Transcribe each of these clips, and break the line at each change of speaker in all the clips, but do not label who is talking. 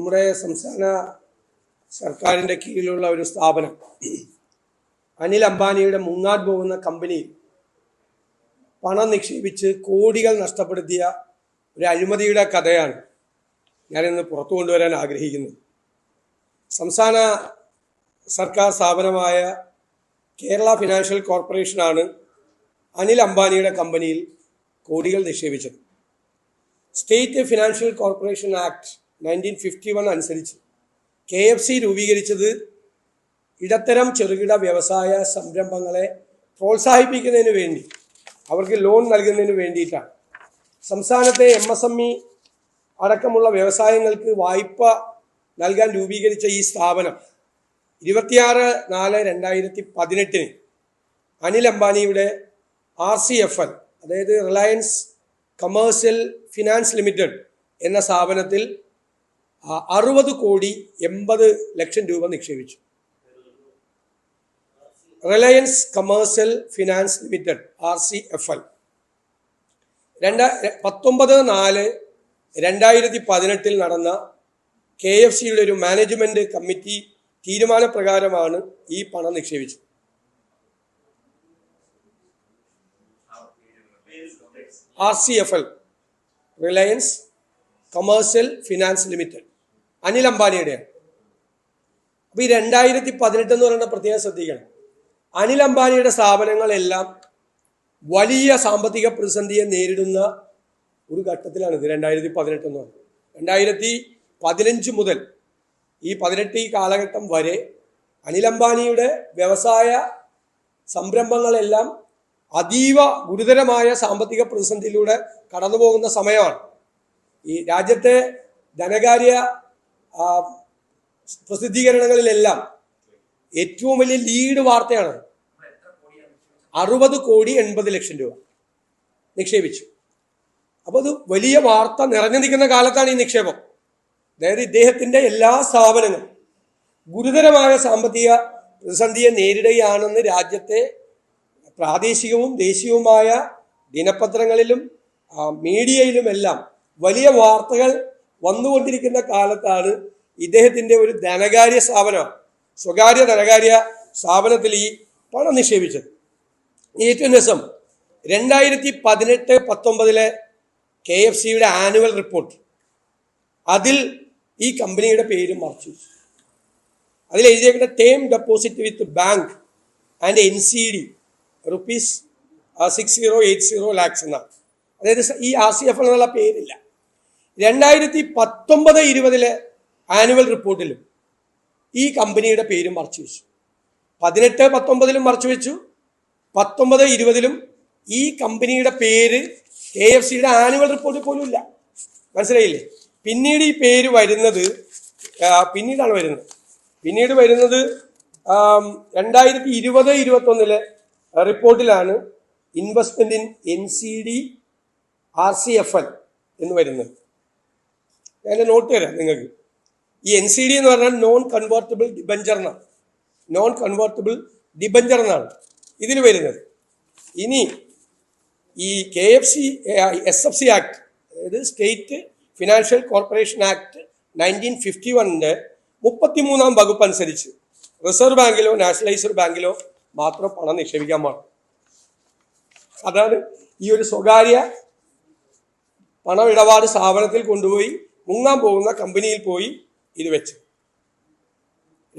നമ്മുടെ സംസ്ഥാന സർക്കാരിന്റെ കീഴിലുള്ള ഒരു സ്ഥാപനം. അനിൽ അംബാനിയുടെ മുങ്ങാൻ പോകുന്ന കമ്പനിയിൽ പണം നിക്ഷേപിച്ച് കോടികൾ നഷ്ടപ്പെടുത്തിയ ഒരു അഴിമതിയുടെ കഥയാണ് ഞാനിന്ന് പുറത്തു കൊണ്ടുവരാൻ ആഗ്രഹിക്കുന്നത്. സംസ്ഥാന സർക്കാർ സ്ഥാപനമായ കേരള ഫിനാൻഷ്യൽ കോർപ്പറേഷനാണ് അനിൽ അംബാനിയുടെ കമ്പനിയിൽ കോടികൾ നിക്ഷേപിച്ചത്. State financial corporation act nineteen fifty one അനുസരിച്ച് കെ എഫ് സി രൂപീകരിച്ചത് ഇടത്തരം ചെറുകിട വ്യവസായ സംരംഭങ്ങളെ പ്രോത്സാഹിപ്പിക്കുന്നതിന് വേണ്ടി അവർക്ക് ലോൺ നൽകുന്നതിന് വേണ്ടിയിട്ടാണ്. സംസ്ഥാനത്തെ എം എസ് എം ഇ അടക്കമുള്ള വ്യവസായങ്ങൾക്ക് വായ്പ നൽകാൻ രൂപീകരിച്ച ഈ സ്ഥാപനം ഇരുപത്തിയാറ് നാല് രണ്ടായിരത്തി പതിനെട്ടിന് അനിൽ അംബാനിയുടെ ആർ സി എഫ് എൽ അതായത് റിലയൻസ് കമേഴ്സ്യൽ ഫിനാൻസ് ലിമിറ്റഡ് എന്ന സ്ഥാപനത്തിൽ അറുപത് കോടി എൺപത് ലക്ഷം രൂപ നിക്ഷേപിച്ചു. Reliance commercial finance limited R C F L. രണ്ട പത്തൊമ്പത് നാല് രണ്ടായിരത്തി പതിനെട്ടിൽ നടന്ന കെ എഫ് സിയുടെ ഒരു മാനേജ്മെന്റ് കമ്മിറ്റി തീരുമാനപ്രകാരമാണ് ഈ പണം നിക്ഷേപിച്ചത്. R C F L Reliance commercial finance limited. Anil അംബാനിയുടെയാണ് അപ്പൊ ഈ രണ്ടായിരത്തി പതിനെട്ട് എന്ന് പറയുന്ന പ്രത്യേകം ശ്രദ്ധിക്കണം. അനിൽ അംബാനിയുടെ സ്ഥാപനങ്ങളെല്ലാം വലിയ സാമ്പത്തിക പ്രതിസന്ധിയെ നേരിടുന്ന ഒരു ഘട്ടത്തിലാണ് ഇത് രണ്ടായിരത്തി പതിനെട്ട് എന്ന് പറയുന്നത്. രണ്ടായിരത്തി പതിനഞ്ച് മുതൽ ഈ പതിനെട്ട് ഈ കാലഘട്ടം വരെ അനിൽ അംബാനിയുടെ വ്യവസായ സംരംഭങ്ങളെല്ലാം അതീവ ഗുരുതരമായ സാമ്പത്തിക പ്രതിസന്ധിയിലൂടെ കടന്നു പോകുന്ന സമയമാണ്. ഈ രാജ്യത്തെ ധനകാര്യ പ്രസിദ്ധീകരണങ്ങളിലെല്ലാം ഏറ്റവും വലിയ ലീഡ് വാർത്തയാണ് അറുപത് കോടി എൺപത് ലക്ഷം രൂപ. നിക്ഷേപിച്ചു. അപ്പോൾ അത് വലിയ വാർത്ത നിറഞ്ഞു നിൽക്കുന്ന കാലത്താണ് ഈ നിക്ഷേപം. അതായത് ഇദ്ദേഹത്തിന്റെ എല്ലാ സ്ഥാപനങ്ങളും ഗുരുതരമായ സാമ്പത്തിക പ്രതിസന്ധിയെ നേരിടുകയാണെന്ന് രാജ്യത്തെ പ്രാദേശികവും ദേശീയവുമായ ദിനപത്രങ്ങളിലും മീഡിയയിലുമെല്ലാം വലിയ വാർത്തകൾ വന്നുകൊണ്ടിരിക്കുന്ന കാലത്താണ് ഇദ്ദേഹത്തിന്റെ ഒരു ധനകാര്യ സ്ഥാപനം സ്വകാര്യ ധനകാര്യ സ്ഥാപനത്തിൽ ഈ പണം നിക്ഷേപിച്ചത്. ഏറ്റവും രസം രണ്ടായിരത്തി പതിനെട്ട് പത്തൊമ്പതിലെ കെ എഫ് സിയുടെ ആനുവൽ റിപ്പോർട്ട്. അതിൽ ഈ കമ്പനിയുടെ പേര് മറച്ചു അതിൽ എഴുതിയേക്കുന്ന term deposit with bank and N C D rupees six zero eight zero lakhs എന്നാണ്. അതായത് ഈ ആർ സി എഫ് എന്നുള്ള പേരില്ല. രണ്ടായിരത്തി പത്തൊമ്പത് ഇരുപതിലെ ആനുവൽ റിപ്പോർട്ടിലും ഈ കമ്പനിയുടെ പേര് മറച്ചു വെച്ചു. പതിനെട്ട് പത്തൊമ്പതിലും മറച്ചു വെച്ചു. പത്തൊമ്പത് ഇരുപതിലും ഈ കമ്പനിയുടെ പേര് കെ എഫ് സിയുടെ ആനുവൽ റിപ്പോർട്ടിൽ പോലും ഇല്ല. മനസ്സിലായില്ലേ? പിന്നീട് ഈ പേര് വരുന്നത് പിന്നീടാണ് വരുന്നത്. പിന്നീട് വരുന്നത് രണ്ടായിരത്തി ഇരുപത് ഇരുപത്തൊന്നിലെ റിപ്പോർട്ടിലാണ് investment in N C D R C F L എന്ന് വരുന്നത്. ഞാൻ നോട്ട് തരാം നിങ്ങൾക്ക്. ഈ എൻ സി ഡി എന്ന് പറഞ്ഞാൽ നോൺ കൺവേർട്ടബിൾ ഡിബഞ്ചർ എന്നാണ്. നോൺ കൺവേർട്ടബിൾ ഡിബഞ്ചർ എന്നാണ് ഇതിൽ വരുന്നത്. ഇനി ഈ K F C S F C act അതായത് state financial corporation act nineteen fifty വണ്ണിന്റെ മുപ്പത്തിമൂന്നാം വകുപ്പ് അനുസരിച്ച് റിസർവ് ബാങ്കിലോ നാഷണലൈസ്ഡ് ബാങ്കിലോ മാത്രം പണം നിക്ഷേപിക്കാൻ പാടും അതാണ് ഈ ഒരു സ്വകാര്യ പണമിടപാട് സ്ഥാപനത്തിൽ കൊണ്ടുപോയി മുങ്ങാൻ പോകുന്ന കമ്പനിയിൽ പോയി ഇത് വെച്ച്.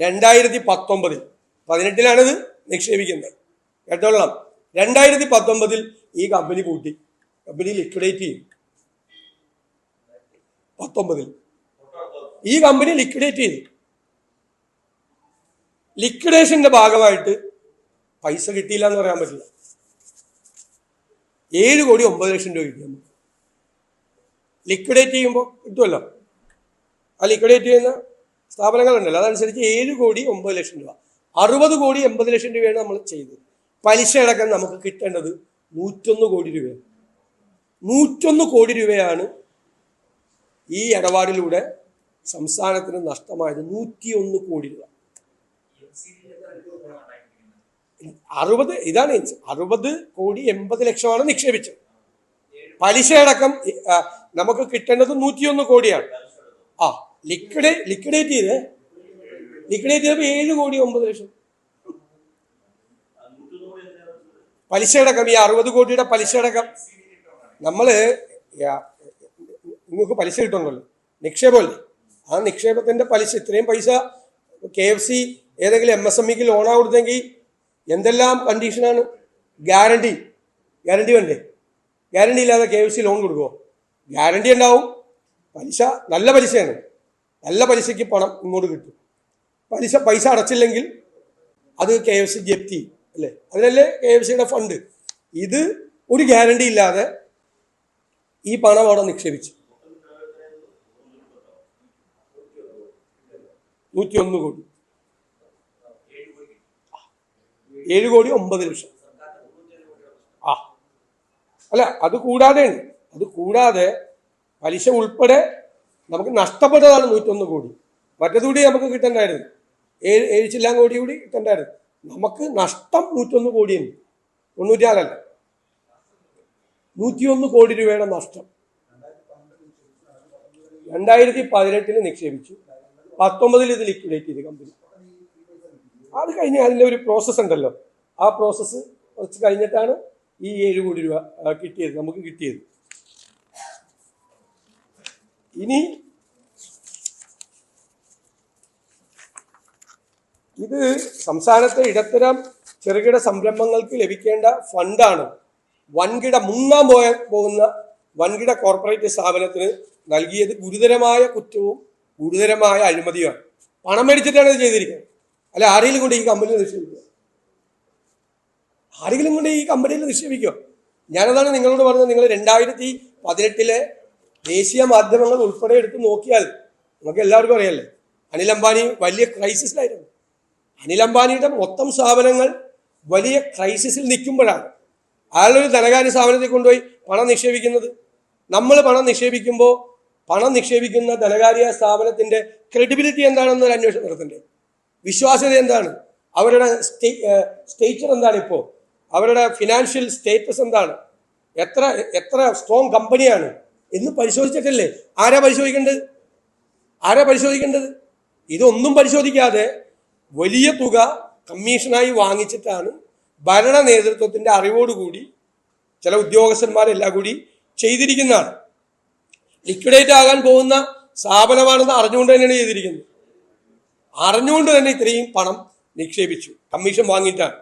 രണ്ടായിരത്തി പത്തൊമ്പതിൽ പതിനെട്ടിലാണിത് നിക്ഷേപിക്കുന്നത്. കേട്ടോളാം രണ്ടായിരത്തി പത്തൊമ്പതിൽ ഈ കമ്പനി കൂട്ടി കമ്പനി ലിക്വിഡേറ്റ് ചെയ്യും. പത്തൊമ്പതിൽ. ഈ കമ്പനി ലിക്വിഡേറ്റ് ചെയ്തു. ലിക്വിഡേഷന്റെ ഭാഗമായിട്ട് പൈസ കിട്ടിയില്ല എന്ന് പറയാൻ പറ്റില്ല. ഏഴ് കോടി ഒമ്പത് ലക്ഷം രൂപ കിട്ടി നമുക്ക്. ലിക്വിഡേറ്റ് ചെയ്യുമ്പോൾ കിട്ടുമല്ലോ? ആ ലിക്വിഡേറ്റ് ചെയ്യുന്ന സ്ഥാപനങ്ങളുണ്ടല്ലോ. അതനുസരിച്ച് ഏഴ് കോടി ഒമ്പത് ലക്ഷം രൂപ. അറുപത് കോടി എൺപത് ലക്ഷം രൂപയാണ് നമ്മൾ ചെയ്തത്. പലിശ അടക്കം നമുക്ക് കിട്ടേണ്ടത് നൂറ്റൊന്ന് കോടി രൂപയാണ്. നൂറ്റൊന്ന് കോടി രൂപയാണ് ഈ ഇടപാടിലൂടെ സംസ്ഥാനത്തിന് നഷ്ടമായത് നൂറ്റിയൊന്ന് കോടി രൂപ. അറുപത് ഇതാണ് അറുപത് കോടി എൺപത് ലക്ഷമാണ് നിക്ഷേപിച്ചത്. പലിശ അടക്കം ആ, നമുക്ക് കിട്ടേണ്ടത് നൂറ്റിയൊന്ന് കോടിയാണ്. ആ ലിക്വിഡ് ലിക്വിഡേറ്റ് ചെയ്ത്. ലിക്വിഡേറ്റ് ചെയ്തപ്പോൾ ഏഴ് കോടി ഒമ്പത് ലക്ഷം. പലിശയടക്കം ഈ അറുപത് കോടിയുടെ പലിശയടക്കം. നമ്മൾ നിങ്ങൾക്ക് പലിശ കിട്ടുന്നുണ്ടല്ലോ. നിക്ഷേപമല്ലേ? ആ നിക്ഷേപത്തിന്റെ പലിശ ഇത്രയും പൈസ കെ എഫ് സി ഏതെങ്കിലും എം എസ് എം ഇക്ക് ലോണാ കൊടുത്തെങ്കിൽ എന്തെല്ലാം കണ്ടീഷനാണ് ഗ്യാരണ്ടി ഗ്യാരണ്ടി വേണ്ടേ? ഗ്യാരണ്ടി ഇല്ലാതെ കെ എഫ് സി ലോൺ കൊടുക്കുമോ ഗ്യാരണ്ടി ഉണ്ടാവും. പലിശ നല്ല പലിശയാണ്. നല്ല പലിശയ്ക്ക് പണം ഇങ്ങോട്ട് കിട്ടും. പലിശ പൈസ അടച്ചില്ലെങ്കിൽ അത് കെ എഫ് സി ജപ്തി അല്ലേ? അതിനല്ലേ കെ എഫ് സിയുടെ ഫണ്ട് ഇത് ഒരു ഗ്യാരണ്ടി ഇല്ലാതെ ഈ പണം അവിടെ നിക്ഷേപിച്ചു. നൂറ്റി ഒന്ന് കോടി. ഏഴ് കോടി ഒമ്പത് ലക്ഷം. ആ. അല്ല അത് കൂടാതെയാണ്. അത് കൂടാതെ പലിശ ഉൾപ്പെടെ നമുക്ക് നഷ്ടപ്പെട്ടതാണ് നൂറ്റൊന്ന് കോടി. മറ്റതുകൂടി നമുക്ക് കിട്ടണ്ടായിരുന്നു. ഏഴ് ഏഴ് ചില്ലാം കോടി കൂടി കിട്ടണ്ടായിരുന്നു. നമുക്ക് നഷ്ടം നൂറ്റൊന്ന് കോടിയുണ്ട് തൊണ്ണൂറ്റാറല്ല നൂറ്റിയൊന്ന് കോടി രൂപയുടെ നഷ്ടം. രണ്ടായിരത്തി പതിനെട്ടിൽ നിക്ഷേപിച്ചു. പത്തൊമ്പതിൽ ഇത് ലിക്വിഡേറ്റ് ചെയ്ത് കമ്പനി അത് കഴിഞ്ഞ് അതിന്റെ ഒരു പ്രോസസ്സ് ഉണ്ടല്ലോ. ആ പ്രോസസ്സ് കുറച്ച് കഴിഞ്ഞിട്ടാണ് ഈ ഏഴ് കോടി രൂപ കിട്ടിയത് നമുക്ക് കിട്ടിയത്. ഇനി ഇത് സംസ്ഥാനത്തെ ഇടത്തരം ചെറുകിട സംരംഭങ്ങൾക്ക് ലഭിക്കേണ്ട ഫണ്ടാണ് വൻകിട മുങ്ങാൻ പോയ പോകുന്ന വൻകിട കോർപ്പറേറ്റ് സ്ഥാപനത്തിന് നൽകിയത് ഗുരുതരമായ കുറ്റവും ഗുരുതരമായ അഴിമതിയുമാണ്. പണം മേടിച്ചിട്ടാണ് ഇത് ചെയ്തിരിക്കുന്നത്. അല്ല ആരെങ്കിലും കൊണ്ട് ഈ കമ്പനിയിൽ നിക്ഷേപിക്കുക? ആരെങ്കിലും കൊണ്ട് ഈ കമ്പനിയിൽ നിക്ഷേപിക്കുക? ഞാനതാണ് നിങ്ങളോട് പറഞ്ഞത് നിങ്ങൾ രണ്ടായിരത്തി പതിനെട്ടിലെ ദേശീയ മാധ്യമങ്ങൾ ഉൾപ്പെടെ എടുത്ത് നോക്കിയാൽ നമുക്ക് എല്ലാവർക്കും അറിയാലേ അനിൽ അംബാനി വലിയ ക്രൈസിസിലായിരുന്നു അനിൽ അംബാനിയുടെ മൊത്തം സ്ഥാപനങ്ങൾ വലിയ ക്രൈസിസിൽ നിൽക്കുമ്പോഴാണ് അയാളൊരു ധനകാര്യ സ്ഥാപനത്തിൽ കൊണ്ടുപോയി പണം നിക്ഷേപിക്കുന്നത്. നമ്മൾ പണം നിക്ഷേപിക്കുമ്പോൾ പണം നിക്ഷേപിക്കുന്ന ധനകാര്യ സ്ഥാപനത്തിന്റെ ക്രെഡിബിലിറ്റി എന്താണെന്ന് ഒരു അന്വേഷണം നടത്തണ്ടേ? വിശ്വാസ്യത എന്താണ്? അവരുടെ സ്റ്റേച്ചർ എന്താണ് ഇപ്പോൾ അവരുടെ ഫിനാൻഷ്യൽ സ്റ്റേറ്റസ് എന്താണ്? എത്ര എത്ര സ്ട്രോങ് കമ്പനിയാണ് എന്ന് പരിശോധിച്ചിട്ടല്ലേ? ആരാ പരിശോധിക്കേണ്ടത്? ആരാ പരിശോധിക്കേണ്ടത്? ഇതൊന്നും പരിശോധിക്കാതെ വലിയ തുക കമ്മീഷനായി വാങ്ങിച്ചിട്ടാണ് ഭരണ നേതൃത്വത്തിന്റെ അറിവോടുകൂടി ചില ഉദ്യോഗസ്ഥന്മാരെല്ലാം കൂടി ചെയ്തിരിക്കുന്നതാണ്. ലിക്വിഡേറ്റ് ആകാൻ പോകുന്ന സ്ഥാപനമാണെന്ന് അറിഞ്ഞുകൊണ്ട് തന്നെയാണ് ചെയ്തിരിക്കുന്നത്. അറിഞ്ഞുകൊണ്ട് തന്നെ ഇത്രയും പണം നിക്ഷേപിച്ചു. കമ്മീഷൻ വാങ്ങിയിട്ടാണ്.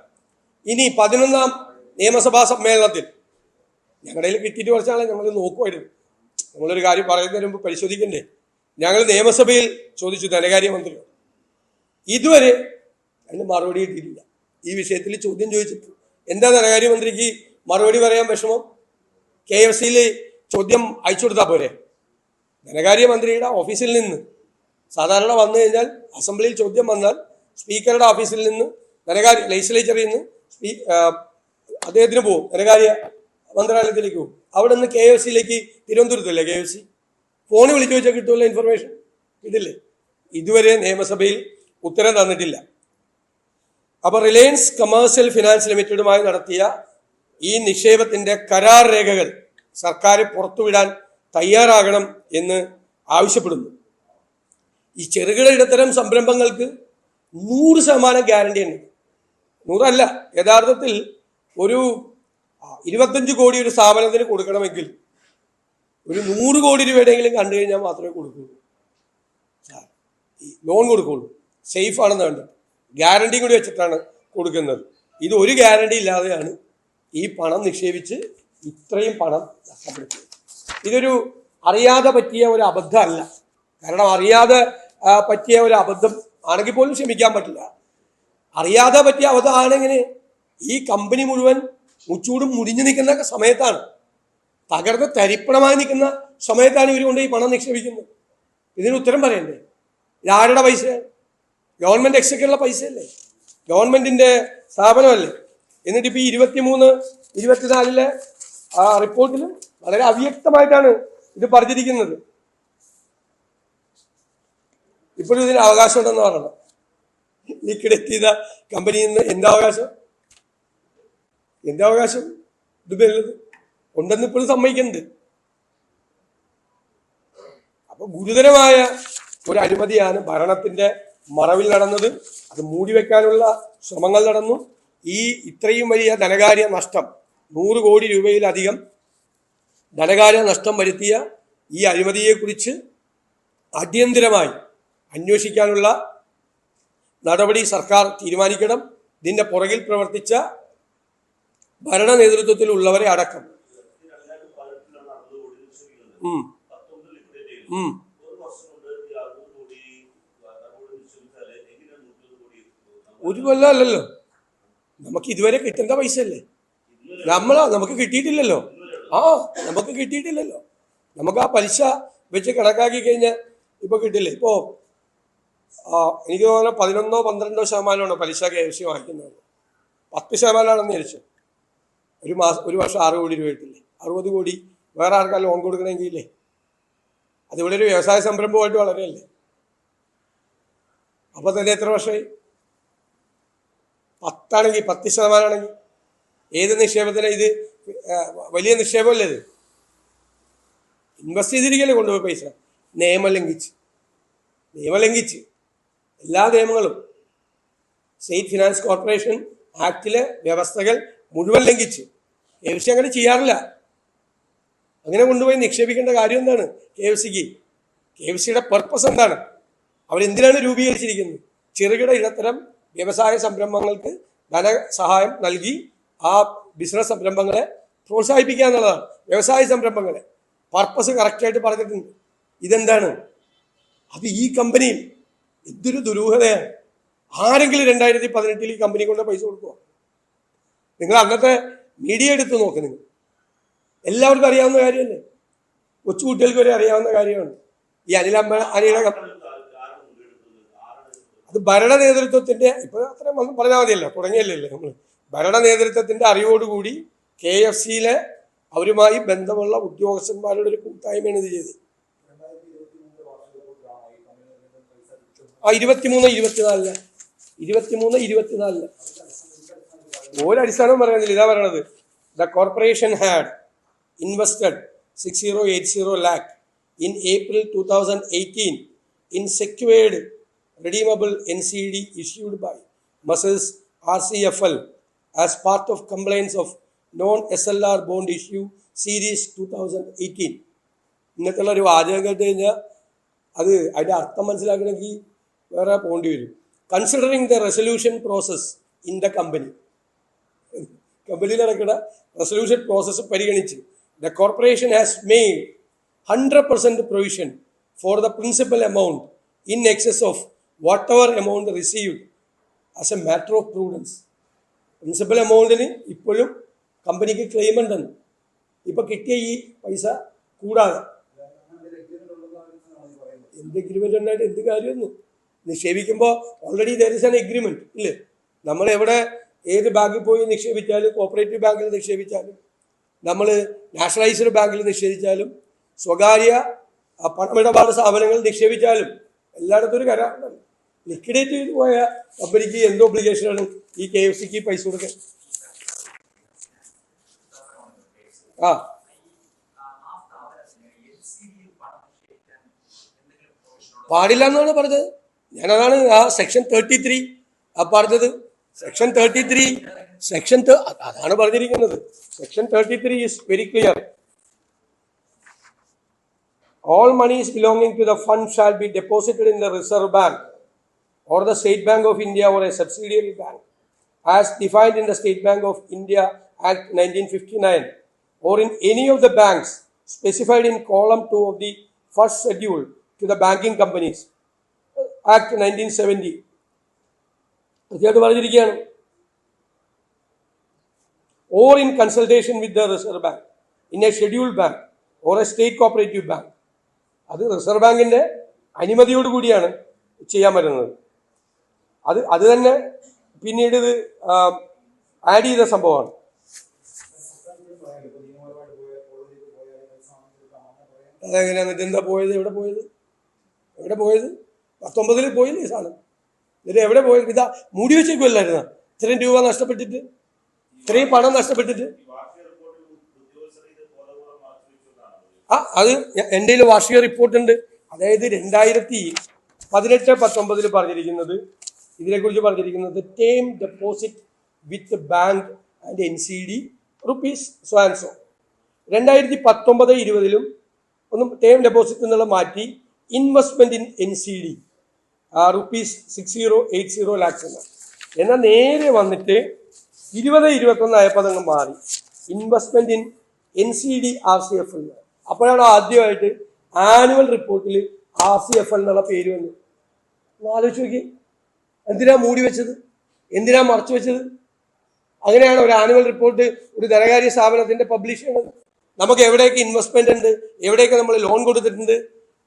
ഇനി പതിനൊന്നാം നിയമസഭാ സമ്മേളനത്തിൽ ഞങ്ങളുടെ കിട്ടിയിട്ട് കുറച്ചാളെ ഞങ്ങൾ നോക്കുമായിരുന്നു. നമ്മളൊരു കാര്യം പറയുന്നതിന് മുമ്പ് പരിശോധിക്കണ്ടേ? ഞങ്ങൾ നിയമസഭയിൽ ചോദിച്ചു ധനകാര്യമന്ത്രിയോട് ഇതുവരെ അതിന് മറുപടി കിട്ടിയിട്ടില്ല. ഈ വിഷയത്തിൽ ചോദ്യം ചോദിച്ചിട്ട്. എന്താ ധനകാര്യമന്ത്രിക്ക് മറുപടി പറയാൻ വിഷമം? കെ എഫ് സിയിൽ ചോദ്യം അയച്ചു കൊടുത്താൽ പോരെ? ധനകാര്യമന്ത്രിയുടെ ഓഫീസിൽ നിന്ന്. സാധാരണ വന്നു കഴിഞ്ഞാൽ അസംബ്ലിയിൽ ചോദ്യം വന്നാൽ സ്പീക്കറുടെ ഓഫീസിൽ നിന്ന് ധനകാര്യ ലെജിസ്ലേച്ചറിൽ നിന്ന് അദ്ദേഹത്തിന് പോകും ധനകാര്യ മന്ത്രാലയത്തിലേക്ക് പോകും. അവിടെ നിന്ന് കെ എഫ് സിയിലേക്ക് തിരുവനന്തപുരത്തല്ലേ കെ എഫ് സി? ഫോണിൽ വിളിച്ചു വെച്ചാൽ കിട്ടുമല്ലോ ഇൻഫർമേഷൻ ഇതില്ലേ ഇതുവരെ നിയമസഭയിൽ ഉത്തരം തന്നിട്ടില്ല. അപ്പൊ റിലയൻസ് കമേഴ്സ്യൽ ഫിനാൻസ് ലിമിറ്റഡുമായി നടത്തിയ ഈ നിക്ഷേപത്തിന്റെ കരാർ രേഖകൾ സർക്കാർ പുറത്തുവിടാൻ തയ്യാറാകണം എന്ന് ആവശ്യപ്പെടുന്നു. ഈ ചെറുകിട ഇടത്തരം സംരംഭങ്ങൾക്ക് നൂറ് ശതമാനം ഗ്യാരണ്ടി ഉണ്ട്. നൂറല്ല യഥാർത്ഥത്തിൽ ഒരു ഇരുപത്തഞ്ച് കോടി ഒരു സ്ഥാപനത്തിന് കൊടുക്കണമെങ്കിൽ ഒരു നൂറ് കോടി രൂപയുടെയെങ്കിലും കണ്ടു കഴിഞ്ഞാൽ മാത്രമേ കൊടുക്കുള്ളൂ. ലോൺ കൊടുക്കുള്ളൂ. സേഫ് ആണെന്ന് വേണ്ട ഗ്യാരണ്ടി കൂടി വെച്ചിട്ടാണ് കൊടുക്കുന്നത്. ഇത് ഒരു ഗ്യാരണ്ടി ഇല്ലാതെയാണ് ഈ പണം നിക്ഷേപിച്ച് ഇത്രയും പണം നഷ്ടപ്പെടുത്തിയത്. ഇതൊരു അറിയാതെ പറ്റിയ ഒരു അബദ്ധമല്ല. കാരണം അറിയാതെ പറ്റിയ ഒരു അബദ്ധം ആണെങ്കിൽ പോലും ക്ഷമിക്കാൻ പറ്റില്ല. അറിയാതെ പറ്റിയ അബദ്ധമാണെങ്കിൽ ഈ കമ്പനി മുഴുവൻ മുച്ചൂടും മുടിഞ്ഞു നിൽക്കുന്ന സമയത്താണ്. തകർന്ന് തരിപ്പണമായി നിൽക്കുന്ന സമയത്താണ് ഇവർ കൊണ്ട് ഈ പണം നിക്ഷേപിക്കുന്നത്. ഇതിന് ഉത്തരം പറയണ്ടേ? ഇതാരുടെ പൈസ? പൈസയാണ് ഗവൺമെന്റ് എക്സൊക്കെയുള്ള പൈസയല്ലേ? ഗവൺമെന്റിന്റെ സ്ഥാപനമല്ലേ? എന്നിട്ട് ഇപ്പൊ ഈ ഇരുപത്തിമൂന്ന് ഇരുപത്തിനാലിലെ ആ റിപ്പോർട്ടിൽ വളരെ അവ്യക്തമായിട്ടാണ് ഇത് പറഞ്ഞിരിക്കുന്നത്. ഇപ്പോഴും ഇതിന് അവകാശമുണ്ടെന്ന് പറയണം. ലിക്വിഡേറ്റ് ചെയ്ത കമ്പനിയിൽ നിന്ന് എന്താ അവകാശം? എന്താ അവകാശം? ഇത് വരുന്നത് ഉണ്ടെന്ന് ഇപ്പോഴും സമ്മതിക്കുന്നുണ്ട്. അപ്പൊ ഗുരുതരമായ ഒരു അഴിമതിയാണ് ഭരണത്തിന്റെ മറവിൽ നടന്നത്. അത് മൂടിവെക്കാനുള്ള ശ്രമങ്ങൾ നടന്നു. ഈ ഇത്രയും വലിയ ധനകാര്യ നഷ്ടം നൂറ് കോടി രൂപയിലധികം ധനകാര്യ നഷ്ടം വരുത്തിയ ഈ അഴിമതിയെക്കുറിച്ച് അടിയന്തിരമായി അന്വേഷിക്കാനുള്ള നടപടി സർക്കാർ തീരുമാനിക്കണം. ഇതിന്റെ പുറകിൽ പ്രവർത്തിച്ച ഭരണ നേതൃത്വത്തിൽ ഉള്ളവരെ അടക്കം. ഒരു കൊല്ലം അല്ലല്ലോ. നമുക്ക് ഇതുവരെ കിട്ടേണ്ട പൈസ അല്ലേ നമ്മളാ നമുക്ക് കിട്ടിയിട്ടില്ലല്ലോ. ആ നമുക്ക് കിട്ടിയിട്ടില്ലല്ലോ. നമുക്ക് ആ പലിശ വെച്ച് കണക്കാക്കി കഴിഞ്ഞാൽ ഇപ്പൊ കിട്ടില്ലേ? ഇപ്പോ ആ, എനിക്ക് തോന്നുന്നു പതിനൊന്നോ പന്ത്രണ്ടോ ശതമാനമാണോ പലിശ കെ എഫ് സി വാങ്ങിക്കുന്നത്. പത്ത് ശതമാനമാണെന്ന് വിചാരിച്ചു. ഒരു മാസം ഒരു വർഷം ആറ് കോടി രൂപ കിട്ടില്ലേ? അറുപത് കോടി. വേറെ ആർക്കാ ലോൺ കൊടുക്കണമെങ്കിലേ അതിവിടെ ഒരു വ്യവസായ സംരംഭമായിട്ട് വളരെയല്ലേ? അപ്പം തന്നെ എത്ര വർഷമായി? പത്താണെങ്കിൽ പത്ത് ശതമാനമാണെങ്കിൽ. ഏത് നിക്ഷേപത്തിന് ഇത് വലിയ നിക്ഷേപമല്ലേ ഇത്? ഇൻവെസ്റ്റ് ചെയ്തിരിക്കല്ലേ കൊണ്ടുപോയി പൈസ? നിയമം ലംഘിച്ച്. നിയമം ലംഘിച്ച്. എല്ലാ നിയമങ്ങളും. സ്റ്റേറ്റ് ഫിനാൻസ് കോർപ്പറേഷൻ ആക്ടിലെ വ്യവസ്ഥകൾ മുഴുവൻ ലംഘിച്ച്. കെ എഫ് സി അങ്ങനെ ചെയ്യാറില്ല. അങ്ങനെ കൊണ്ടുപോയി നിക്ഷേപിക്കേണ്ട കാര്യം എന്താണ്? കെ എഫ് സിക്ക്. കെ എഫ് സിയുടെ പർപ്പസ് എന്താണ്? അവരെന്തിനാണ് രൂപീകരിച്ചിരിക്കുന്നത്? ചെറുകിട ഇടത്തരം വ്യവസായ സംരംഭങ്ങൾക്ക് ധനസഹായം നൽകി ആ ബിസിനസ് സംരംഭങ്ങളെ പ്രോത്സാഹിപ്പിക്കുക എന്നുള്ളതാണ്. വ്യവസായ സംരംഭങ്ങളെ. പർപ്പസ് കറക്റ്റായിട്ട് പറഞ്ഞിട്ടുണ്ട്. ഇതെന്താണ്? അത് ഈ കമ്പനിയിൽ എന്തൊരു ദുരൂഹതയാണ്. ആരെങ്കിലും രണ്ടായിരത്തി പതിനെട്ടിൽ ഈ കമ്പനി കൊണ്ട് പൈസ കൊടുക്കുക നിങ്ങൾ അന്നത്തെ മീഡിയ എടുത്ത് നോക്ക് നിങ്ങൾ. എല്ലാവർക്കും അറിയാവുന്ന കാര്യമല്ലേ? കൊച്ചുകുട്ടികൾക്ക് വരെ അറിയാവുന്ന കാര്യമാണ്. ഈ അനിൽ അനിയുടെ അത് ഭരണ നേതൃത്വത്തിന്റെ ഇപ്പൊ അത്രയും പറഞ്ഞാൽ മതിയല്ലോ തുടങ്ങിയല്ലേ നമ്മൾ ഭരണ നേതൃത്വത്തിന്റെ അറിവോടുകൂടി കെ എഫ് സിയിലെ അവരുമായി ബന്ധമുള്ള ഉദ്യോഗസ്ഥന്മാരുടെ ഒരു കൂട്ടായ്മയാണ് ഇത് ചെയ്തത്. ആ ഇരുപത്തിമൂന്ന് ഇരുപത്തിനാലിന് ഇരുപത്തിമൂന്ന് ഇരുപത്തിനാലിന് ഒരടിസ്ഥാനവും പറയുന്നില്ല ഇതാ പറയണത് the corporation had invested six zero eight zero lakh in April two thousand eighteen in secured redeemable NCD issued by Messrs. RCFL as part of compliance of non-SLR bond issue series 2018. ഇന്നത്തെയുള്ള ഒരു വാചകം കേട്ട് കഴിഞ്ഞാൽ അത് അതിന്റെ അർത്ഥം മനസ്സിലാക്കണമെങ്കിൽ വേറെ പോകേണ്ടി വരും considering the resolution process in the company കമ്പനിയിൽ നടക്കുന്ന റെസൊല്യൂഷൻ പ്രോസസ്സ് പരിഗണിച്ച് the corporation has made hundred percent provision for the principal amount in excess of whatever amount received as a matter of prudence principal എമൗണ്ടിന് ഇപ്പോഴും കമ്പനിക്ക് claim ഉണ്ടെന്ന്. ഇപ്പൊ കിട്ടിയ ഈ പൈസ കൂടാതെ എന്ത് എഗ്രിമെന്റ് ഉണ്ടായിട്ട് എന്ത് കാര്യമൊന്നും നിക്ഷേപിക്കുമ്പോൾ already there is an agreement ഇല്ലേ? നമ്മൾ എവിടെ ഏത് ബാങ്കിൽ പോയി നിക്ഷേപിച്ചാലും കോപ്പറേറ്റീവ് ബാങ്കിൽ നിക്ഷേപിച്ചാലും നമ്മൾ നാഷണലൈസ്ഡ് ബാങ്കിൽ നിക്ഷേപിച്ചാലും സ്വകാര്യ പണമിടപാട് സ്ഥാപനങ്ങൾ നിക്ഷേപിച്ചാലും എല്ലായിടത്തും ഒരു കരാറുണ്ടല്ലോ ലിക്വിഡേറ്റ് ചെയ്ത് പോയ കമ്പനിക്ക് എന്ത് ഒബ്ലിഗേഷനാണ് ഈ കെ എഫ് സിക്ക് പൈസ കൊടുക്കാൻ? ആ. പാടില്ല എന്നാണ് പറഞ്ഞത്. ഞാനതാണ് ആ സെക്ഷൻ തേർട്ടി ത്രീ ആ പറഞ്ഞത്. Section 33, section, section 33 is very clear. All monies belonging to the fund shall be deposited in the Reserve Bank or the State Bank of India or a subsidiary bank as defined in the State Bank of India Act 1959 or in any of the banks specified in column 2 of the first schedule to the banking companies. Act 1970 കൃത്യമായിട്ട് പറഞ്ഞിരിക്കുകയാണ്. Or in consultation with the Reserve Bank in a scheduled bank or a state cooperative bank അത് Reserve ബാങ്കിന്റെ അനുമതിയോട് കൂടിയാണ് ചെയ്യാൻ പറ്റുന്നത്. അത് അത് തന്നെ പിന്നീട് ഇത് ആഡ് ചെയ്ത സംഭവമാണ്. അതെങ്ങനെയാ എന്നിട്ട് പോയത്? എവിടെ പോയത്? എവിടെ പോയത്? പത്തൊമ്പതിൽ പോയില്ലേ സാധനം? എന്നിട്ട് എവിടെ പോയി? ഇതാ മൂടി വെച്ചേക്കുമല്ലായിരുന്ന ഇത്രയും രൂപ നഷ്ടപ്പെട്ടിട്ട്? ഇത്രയും പണം നഷ്ടപ്പെട്ടിട്ട്? ആ അത് എന്റെ വാർഷിക റിപ്പോർട്ട് ഉണ്ട് അതായത് രണ്ടായിരത്തി പതിനെട്ട് പത്തൊമ്പതിൽ പറഞ്ഞിരിക്കുന്നത് ഇതിനെക്കുറിച്ച് പറഞ്ഞിരിക്കുന്നത് term deposit with bank and N C D rupees സ്വാൻസോ രണ്ടായിരത്തി പത്തൊമ്പത് ഇരുപതിലും ഒന്നും ടേം ഡെപ്പോസിറ്റ് എന്നുള്ള മാറ്റി investment in N C D rupees six zero eight zero lakhs എന്ന് എന്നാൽ നേരെ വന്നിട്ട് ഇരുപത് ഇരുപത്തൊന്ന് അതങ്ങ് മാറി. Investment in N C D R C F എന്ന് അപ്പോഴാണ് ആദ്യമായിട്ട് ആനുവൽ റിപ്പോർട്ടിൽ ആർ സി എഫ് എൽ എന്നുള്ള പേര് വന്നത്. ഒന്ന് ആലോചിച്ച് നോക്കി. എന്തിനാ മൂടി വെച്ചത്? എന്തിനാ മറച്ചു വെച്ചത്? അങ്ങനെയാണ് ഒരു ആനുവൽ റിപ്പോർട്ട് ഒരു ധനകാര്യ സ്ഥാപനത്തിന്റെ പബ്ലിഷ് ചെയ്യുന്നത് നമുക്ക് എവിടെയൊക്കെ ഇൻവെസ്റ്റ്മെന്റ് ഉണ്ട്? എവിടെയൊക്കെ നമ്മൾ ലോൺ കൊടുത്തിട്ടുണ്ട്?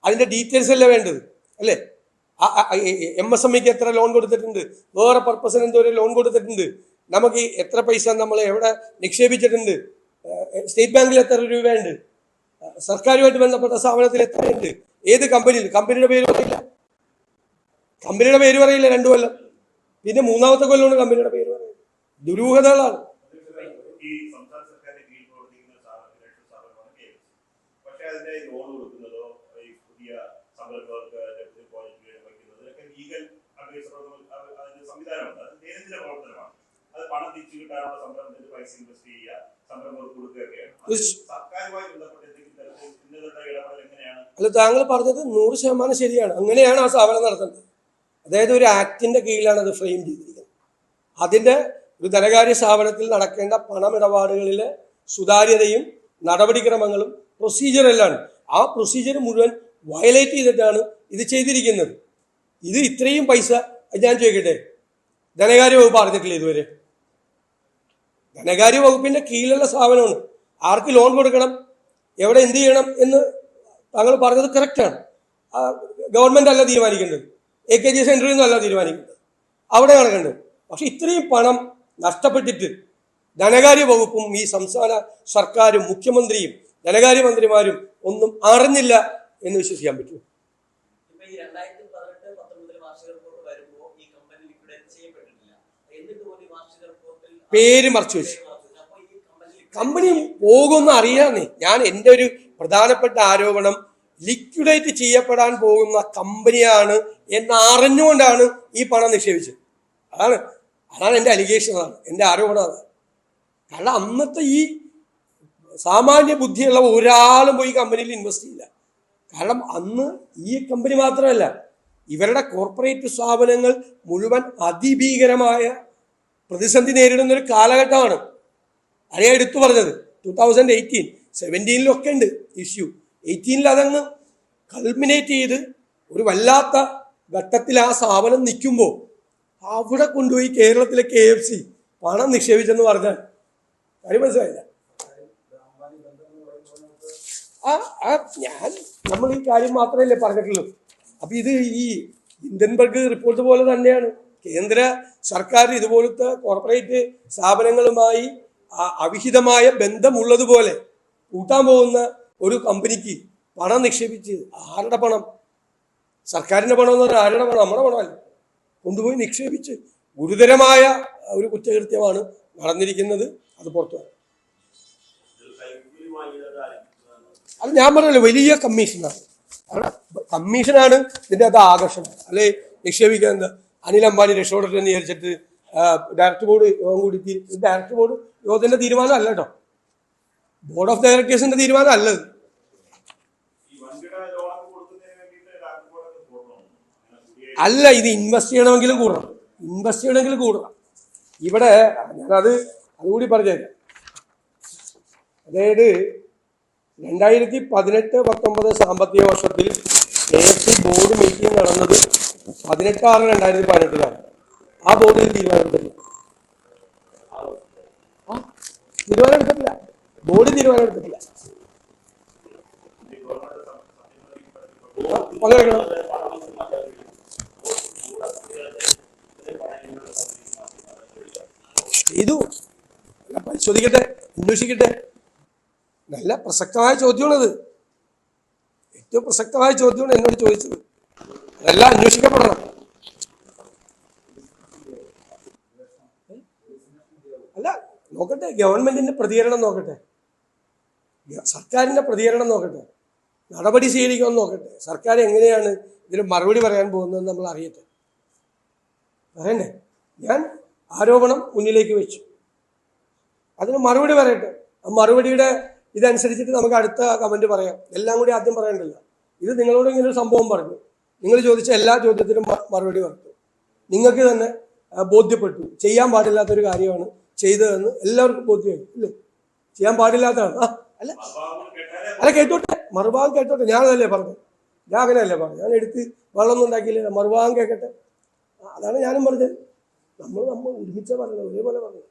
അതിന്റെ ഡീറ്റെയിൽസ് അല്ലേ വേണ്ടത്? അല്ലേ? എം എസ് എം ഇക്ക് എത്ര ലോൺ കൊടുത്തിട്ടുണ്ട്? വേറെ പർപ്പസിന് എന്തോ ലോൺ കൊടുത്തിട്ടുണ്ട്? നമുക്ക് എത്ര പൈസ നമ്മൾ എവിടെ നിക്ഷേപിച്ചിട്ടുണ്ട്? സ്റ്റേറ്റ് ബാങ്കിൽ എത്ര രൂപയുണ്ട്? സർക്കാരുമായിട്ട് ബന്ധപ്പെട്ട സ്ഥാപനത്തിൽ എത്രയുണ്ട്? ഏത് കമ്പനിയിൽ കമ്പനിയുടെ പേര് പറയില്ല. കമ്പനിയുടെ പേര് പറയില്ല രണ്ടു കൊല്ലം. പിന്നെ മൂന്നാമത്തെ കൊല്ലമാണ് കമ്പനിയുടെ പേര് പറയുന്നത് ദുരൂഹതകളാണ്.
പക്ഷേ ലോൺ കൊടുക്കുന്നതോ ഈ പുതിയ അഡ്വൈസർ അതിന്റെ സംവിധാനമുണ്ട്. അത് ദൈനംദിന പ്രവർത്തനമാണ്. അത് പണം തിരിച്ചു കിട്ടാനുള്ള സംരംഭത്തിന്റെ പൈസ ഇൻവെസ്റ്റ് ചെയ്യുക സംരംഭകർക്ക് കൊടുക്കുകയൊക്കെയാണ്. സർക്കാരുമായി ബന്ധപ്പെട്ട് എന്തെങ്കിലും തരത്തിൽ ഇടപെടൽ എങ്ങനെയാണ്?
അല്ല താങ്കൾ പറഞ്ഞത് നൂറ് ശതമാനം ശരിയാണ്. അങ്ങനെയാണ് ആ സ്ഥാപനം നടത്തുന്നത്. അതായത് ഒരു ആക്ടിന്റെ കീഴിലാണ് അത് ഫ്രെയിം ചെയ്തിരിക്കുന്നത്. അതിന്റെ ഒരു ധനകാര്യ സ്ഥാപനത്തിൽ നടക്കേണ്ട പണമിടപാടുകളിലെ സുതാര്യതയും നടപടിക്രമങ്ങളും പ്രൊസീജിയർ എല്ലാം ആ പ്രൊസീജിയർ മുഴുവൻ വയലേറ്റ് ചെയ്തിട്ടാണ് ഇത് ചെയ്തിരിക്കുന്നത്. ഇത് ഇത്രയും പൈസ ഞാൻ ചോദിക്കട്ടെ ധനകാര്യ വകുപ്പ് അറിഞ്ഞിട്ടില്ല ഇതുവരെ? ധനകാര്യ വകുപ്പിന്റെ കീഴിലുള്ള സ്ഥാപനമാണ്. ആർക്ക് ലോൺ കൊടുക്കണം? എവിടെ എന്ത് ചെയ്യണം എന്ന് താങ്കൾ പറഞ്ഞത് കറക്റ്റാണ് ഗവൺമെന്റ് അല്ല തീരുമാനിക്കേണ്ടത്. എ കെ ജി സെന്ററിൽ നിന്നും അല്ല തീരുമാനിക്കേണ്ടത്. അവിടെ നടക്കേണ്ടത് പക്ഷെ ഇത്രയും പണം നഷ്ടപ്പെട്ടിട്ട് ധനകാര്യ വകുപ്പും ഈ സംസ്ഥാന സർക്കാരും മുഖ്യമന്ത്രിയും ധനകാര്യമന്ത്രിമാരും ഒന്നും അറിഞ്ഞില്ല എന്ന് വിശ്വസിക്കാൻ പറ്റുമോ
ഇപ്പൊ ഈ രണ്ടായിരത്തി പതിനെട്ട് പത്തൊമ്പതിൽ വാർഷിക റിപ്പോർട്ട് വരുമ്പോൾ ഈ കമ്പനി ലിക്വിഡേറ്റ് ചെയ്യപ്പെട്ടിട്ടില്ല എന്നിട്ട് പോലും ഈ വാർഷിക റിപ്പോർട്ടിൽ
പേര് മറച്ചു വെച്ചു.
കമ്പനി
പോകുമെന്ന് അറിയാന്നേ. ഞാൻ എന്റെ ഒരു പ്രധാനപ്പെട്ട ആരോപണം ലിക്വിഡേറ്റ് ചെയ്യപ്പെടാൻ പോകുന്ന കമ്പനിയാണ് എന്ന് അറിഞ്ഞുകൊണ്ടാണ് ഈ പണം നിക്ഷേപിച്ചത്. അതാണ് അതാണ് എന്റെ അലിഗേഷൻ അതാണ് എന്റെ ആരോപണം അതാണ് കാരണം അന്നത്തെ ഈ സാമാന്യ ബുദ്ധിയുള്ള ഒരാളും പോയി കമ്പനിയിൽ ഇൻവെസ്റ്റ് ചെയ്യില്ല. കാരണം അന്ന് ഈ കമ്പനി മാത്രമല്ല ഇവരുടെ കോർപ്പറേറ്റ് സ്ഥാപനങ്ങൾ മുഴുവൻ അതിഭീകരമായ പ്രതിസന്ധി നേരിടുന്ന ഒരു കാലഘട്ടമാണ്. അതേ എടുത്തു പറഞ്ഞത്. ടു തൗസൻഡ് എയ്റ്റീൻ സെവന്റീനിലൊക്കെ ഉണ്ട് ഇഷ്യൂ എയ്റ്റീനിൽ അതങ്ങ് കൾമിനേറ്റ് ചെയ്ത് ഒരു വല്ലാത്ത ഘട്ടത്തിൽ ആ സ്ഥാപനം നിൽക്കുമ്പോൾ അവിടെ കൊണ്ടുപോയി കേരളത്തിലെ കെ എഫ് സി പണം നിക്ഷേപിച്ചെന്ന് പറഞ്ഞാൽ കാര്യം മനസ്സിലായില്ല. ആ ആ ഞാൻ നമ്മൾ ഈ കാര്യം മാത്രമല്ലേ പറഞ്ഞിട്ടുള്ളൂ. അപ്പൊ ഇത് ഈ ഹിൻഡൻബർഗ് റിപ്പോർട്ട് പോലെ തന്നെയാണ്. കേന്ദ്ര സർക്കാർ ഇതുപോലത്തെ കോർപ്പറേറ്റ് സ്ഥാപനങ്ങളുമായി അവിഹിതമായ ബന്ധമുള്ളതുപോലെ കൂട്ടാൻ പോകുന്ന ഒരു കമ്പനിക്ക് പണം നിക്ഷേപിച്ച് ആരുടെ പണം? സർക്കാരിന്റെ പണം എന്ന് പറഞ്ഞാൽ ആരുടെ പണം? നമ്മുടെ പണമല്ല. കൊണ്ടുപോയി നിക്ഷേപിച്ച് ഗുരുതരമായ ഒരു കുറ്റകൃത്യമാണ് നടന്നിരിക്കുന്നത്. അത് പുറത്തു അത് ഞാൻ പറഞ്ഞല്ലോ വലിയ കമ്മീഷനാണ് കമ്മീഷനാണ് ഇതിന്റെ അത് ആകർഷണം. അല്ലെ? നിക്ഷേപിക്കാൻ എന്താ? അനിൽ അംബാനി രക്ഷപ്പെടട്ടെ എന്ന് വിചാരിച്ചിട്ട് ഡയറക്ടർ ബോർഡ് യോഗം കൂടി ഡയറക്ടർ ബോർഡ് യോഗത്തിന്റെ തീരുമാനം അല്ല കേട്ടോ ബോർഡ് ഓഫ് ഡയറക്ടേഴ്സിന്റെ തീരുമാനം അല്ലത് അല്ല ഇത് ഇൻവെസ്റ്റ് ചെയ്യണമെങ്കിലും കൂടണം. ഇൻവെസ്റ്റ് ചെയ്യണമെങ്കിലും കൂടണം. ഇവിടെ ഞാനത് അതുകൂടി പറഞ്ഞു അതായത് രണ്ടായിരത്തി പതിനെട്ട് പത്തൊമ്പത് സാമ്പത്തിക വർഷത്തിൽ K F C board meeting നടന്നത് പതിനെട്ട് ആറ് രണ്ടായിരത്തി പതിനെട്ടിലാണ്. ആ ബോർഡിൽ തീരുമാനമെടുത്തില്ല. തീരുമാനമെടുത്തിട്ടില്ല. ബോർഡ് തീരുമാനമെടുത്തിട്ടില്ല. പങ്കെടുക്കണം ചെയ്തു. പരിശോധിക്കട്ടെ അന്വേഷിക്കട്ടെ. നല്ല പ്രസക്തമായ ചോദ്യമാണത്. ഏറ്റവും പ്രസക്തമായ ചോദ്യമാണ് എന്നോട് ചോദിച്ചത്. അതെല്ലാം അന്വേഷിക്കപ്പെടണം. അല്ല നോക്കട്ടെ ഗവൺമെന്റിന്റെ പ്രതികരണം നോക്കട്ടെ. സർക്കാരിന്റെ പ്രതികരണം നോക്കട്ടെ. നടപടി സ്വീകരിക്കുമെന്ന് നോക്കട്ടെ. സർക്കാർ എങ്ങനെയാണ് ഇതിന് മറുപടി പറയാൻ പോകുന്നതെന്ന് നമ്മൾ അറിയട്ടെ. പറയണ്ടേ? ഞാൻ ആരോപണം മുന്നിലേക്ക് വെച്ചു. അതിന് മറുപടി പറയട്ടെ. ആ മറുപടിയുടെ ഇതനുസരിച്ചിട്ട് നമുക്ക് അടുത്ത കമന്റ് പറയാം. എല്ലാം കൂടി ആദ്യം പറയണ്ടല്ലോ. ഇത് നിങ്ങളോട് ഇങ്ങനെ ഒരു സംഭവം പറഞ്ഞു. നിങ്ങൾ ചോദിച്ച എല്ലാ ചോദ്യത്തിനും മറുപടി പറഞ്ഞു നിങ്ങൾക്ക് തന്നെ ബോധ്യപ്പെട്ടു. ചെയ്യാൻ പാടില്ലാത്തൊരു കാര്യമാണ് ചെയ്തതെന്ന് എല്ലാവർക്കും ബോധ്യമായി അല്ലേ? ചെയ്യാൻ പാടില്ലാത്തതാണ്. അല്ല. അല്ല കേട്ടോട്ടെ. മറുഭാഗം കേട്ടോട്ടെ. ഞാനതല്ലേ പറഞ്ഞു ഞാൻ അങ്ങനെ അല്ലേ പറഞ്ഞു ഞാൻ എടുത്ത് വെള്ളമൊന്നും ഉണ്ടാക്കിയില്ല. മറുഭാഗം കേൾക്കട്ടെ അതാണ് ഞാനും പറഞ്ഞത്. നമ്മൾ നമ്മൾ ഒരുമിച്ച പറഞ്ഞത് ഒരേപോലെ പറഞ്ഞു